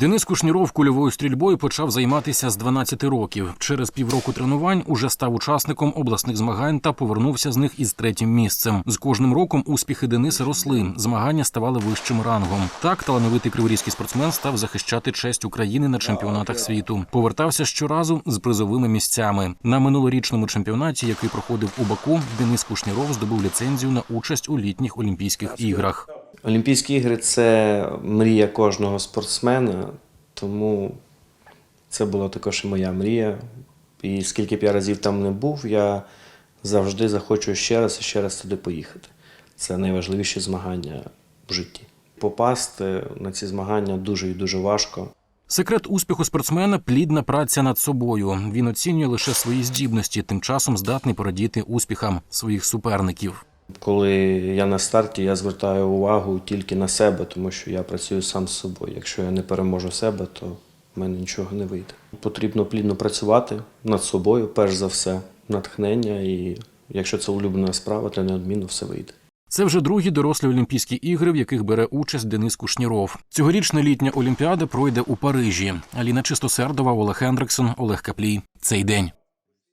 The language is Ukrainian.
Денис Кушніров кульовою стрільбою почав займатися з 12 років. Через півроку тренувань уже став учасником обласних змагань та повернувся з них із третім місцем. З кожним роком успіхи Дениса росли. Змагання ставали вищим рангом. Так талановитий криворізький спортсмен став захищати честь України на чемпіонатах світу. Повертався щоразу з призовими місцями. На минулорічному чемпіонаті, який проходив у Баку, Денис Кушніров здобув ліцензію на участь у літніх Олімпійських іграх. Олімпійські ігри це мрія кожного спортсмена, тому це була також і моя мрія. І скільки б я разів там не був, я завжди захочу ще раз і ще раз туди поїхати. Це найважливіші змагання в житті. Попасти на ці змагання дуже і дуже важко. Секрет успіху спортсмена плідна праця над собою. Він оцінює лише свої здібності, тим часом здатний порадіти успіхам своїх суперників. Коли я на старті, я звертаю увагу тільки на себе, тому що я працюю сам з собою. Якщо я не переможу себе, то в мене нічого не вийде. Потрібно плідно працювати над собою, перш за все, натхнення, і якщо це улюблена справа, то неодмінно все вийде. Це вже другі дорослі Олімпійські ігри, в яких бере участь Денис Кушніров. Цьогорічна літня Олімпіада пройде у Парижі. Аліна Чистосердова, Олег Хендриксон, Олег Каплій. Цей день.